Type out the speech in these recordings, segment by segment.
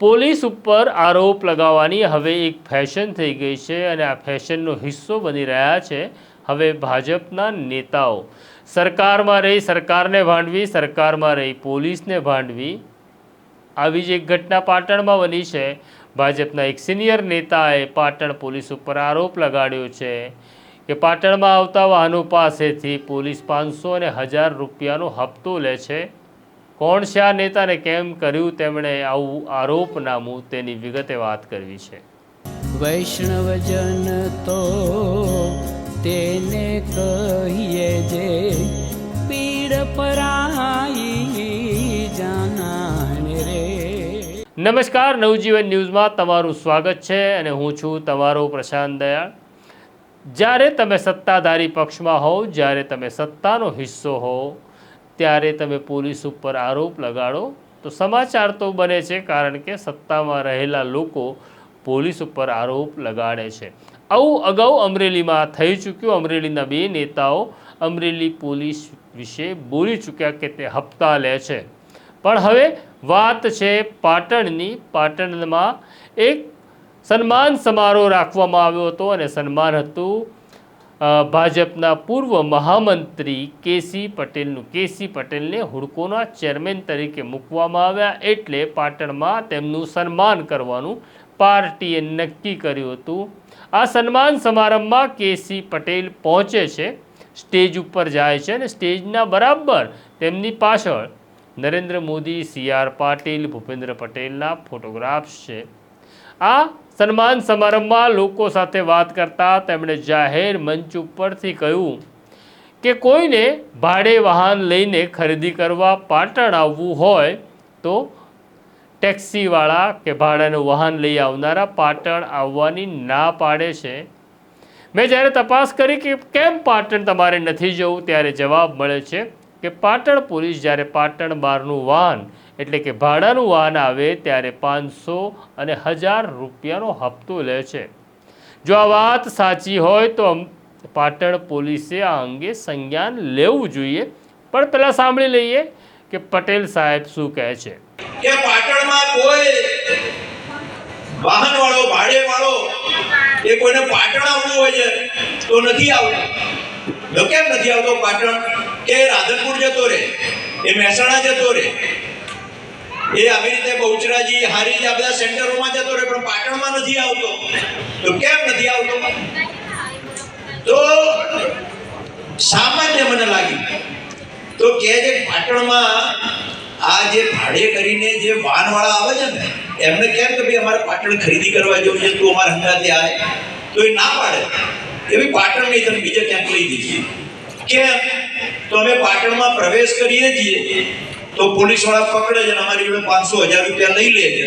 Police ઉપર આરોપ લગાવવાની હવે એક ફેશન થઈ ગઈ છે અને આ ફેશનનો હિસ્સો બની રહ્યા છે હવે ભાજપના નેતાઓ. સરકારમાં રહી, સરકારને ભાંડવી, સરકારમાં રહી, પોલીસને ભાંડવી. આવી જ એક ઘટના પાટણમાં બની છે. ભાજપના એક સિનિયર નેતાએ પાટણ પોલીસ ઉપર આરોપ લગાડ્યો છે કે પાટણમાં આવતા વાહનો પાસેથી પોલીસ પાંચસો અને હજાર રૂપિયાનો હપ્તો લે છે. કોણ છે આ નેતાને કેમ કર્યું? તેમણે આવું આરોપનામું તેની વિગતે વાત કરવી છે. વૈષ્ણવજન તો તેને કહીએ જે પીડ પરાઈ જાનાને રે. નમસ્કાર નવજીવન ન્યૂઝમાં તમારું સ્વાગત છે અને હું છું તમારો પ્રશાંત દયાળ. જ્યારે તમે સત્તાધારી પક્ષમાં હોવ જ્યારે તમે સત્તાનો હિસ્સો હોવ ત્યારે તમે પોલીસ ઉપર આરોપ લગાડો, તો સમાચાર તો બને છે કારણ કે સત્તામાં રહેલા લોકો પોલીસ ઉપર આરોપ લગાડે છે. આવું અગાઉ અમરેલીમાં થઈ ચૂક્યું. અમરેલીના બે નેતાઓ અમરેલી પોલીસ વિશે બોલી ચૂક્યા કે તે હપ્તા લે છે. પણ હવે વાત છે પાટણની. પાટણમાં એક સન્માન સમારોહ રાખવામાં આવ્યો હતો અને સન્માન હતું ભાજપના પૂર્વ મહામંત્રી કેસી પટેલનું, કેસી પટેલને હુડકોના ચેરમેન તરીકે મૂકવામાં આવ્યા એટલે પાટણમાં તેમનું સન્માન કરવાનું પાર્ટીએ નક્કી કર્યું હતું. આ સન્માન સમારંભમાં કેસી પટેલ પહોંચે છે, સ્ટેજ ઉપર જાય છે અને સ્ટેજના બરાબર તેમની પાછળ નરેન્દ્ર મોદી, સી આર પાટીલ, ભૂપેન્દ્ર પટેલના ફોટોગ્રાફ્સ છે. આ સન્માન સમારંભમાં લોકો સાથે વાત કરતા તેમણે જાહેર મંચ ઉપરથી કહ્યું કે કોઈને ભાડે વાહન લઈને ખરીદી કરવા પાટણ આવવું હોય તો ટેક્સીવાળા કે ભાડાનું વાહન લઈ આવનારા પાટણ આવવાની ના પાડે છે. મેં જ્યારે તપાસ કરી કે કેમ પાટણ તમારે નથી જવું, ત્યારે જવાબ મળે છે કે પાટણ પોલીસ જ્યારે પાટણ બહારનું વાહન એટલે કે ભાડાનું વાહન આવે ત્યારે પાંચસો અને હજાર રૂપિયાનો હપ્તો લે છે. જો આ વાત સાચી હોય તો પાટણ પોલીસે આ અંગે સંજ્ઞાન લેવું જોઈએ. પણ પહેલાં સાંભળી લઈએ કે પટેલ સાહેબ શું કહે છે. કે પાટણમાં કોઈ વાહન વાળો ભાડે વાળો એ કોઈને પાટણ આવવું હોય છે તો નથી આવતું. કેમ નથી આવતો પાટણ? એ રાધનપુર જતો રહે, એ મહેસાણા જતો રહે. એ આવી રીતે બહુચરાજી હારી આ બધા સેન્ટરોમાં જતો રહે, પણ પાટણમાં નથી આવતો. તો કેમ નથી આવતો? તો સામાન્ય મને લાગ્યું. તો કે જે પાટણમાં આ જે ભાડે કરીને જે વાનવાળા આવે છે ને, એમને કેમ કે ભાઈ અમારે પાટણ ખરીદી કરવા જવું છે, તું અમારા હંગાતે આવે. તો એ ના પાડે. એવી પાટણ નહીં, તમે બીજે ક્યાંક લઈ દીધી કેમ? તો અમે પાટણમાં પ્રવેશ કરીએ છીએ, તો પોલીસવાળા પકડે છે અમારી જોડે પાંચસો હજાર રૂપિયા લઈ લે છે.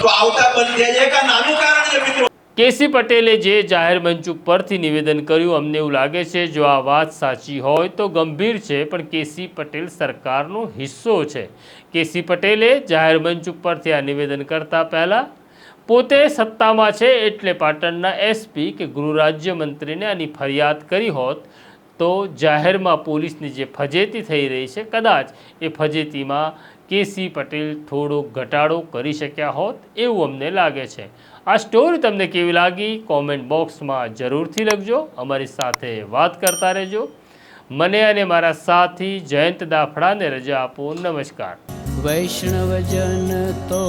તો આવતા બંધ થયા છે. એક નાનું કારણ છે મિત્રો. કેસી પટેલે જે જાહેર મંચ ઉપરથી નિવેદન કર્યું, અમને એવું લાગે છે, જો આ વાત સાચી હોય તો ગંભીર છે, પણ કેસી પટેલ સરકારનો હિસ્સો છે. કેસી પટેલે જાહેર મંચ ઉપરથી આ નિવેદન કરતા પહેલાં પોતે સત્તામાં છે એટલે પાટણના એસપી કે ગૃહ રાજ્યમંત્રીને આની ફરિયાદ કરી હોત તો જાહેરમાં પોલીસની જે ફજેતી થઈ રહી છે, કદાચ એ ફજેતીમાં કેસી પટેલ થોડો ઘટાડો કરી શક્યા હોત એવું અમને લાગે છે. આ સ્ટોરી તમને કેવી લાગી? કોમેન્ટ બોક્સમાં જરૂરથી લખજો. અમારી સાથે વાત કરતા રહેજો. મને અને મારા સાથી જયંત દાફડાને રજા આપો. નમસ્કાર. વૈષ્ણવજન તો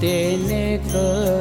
તેને પરાઈ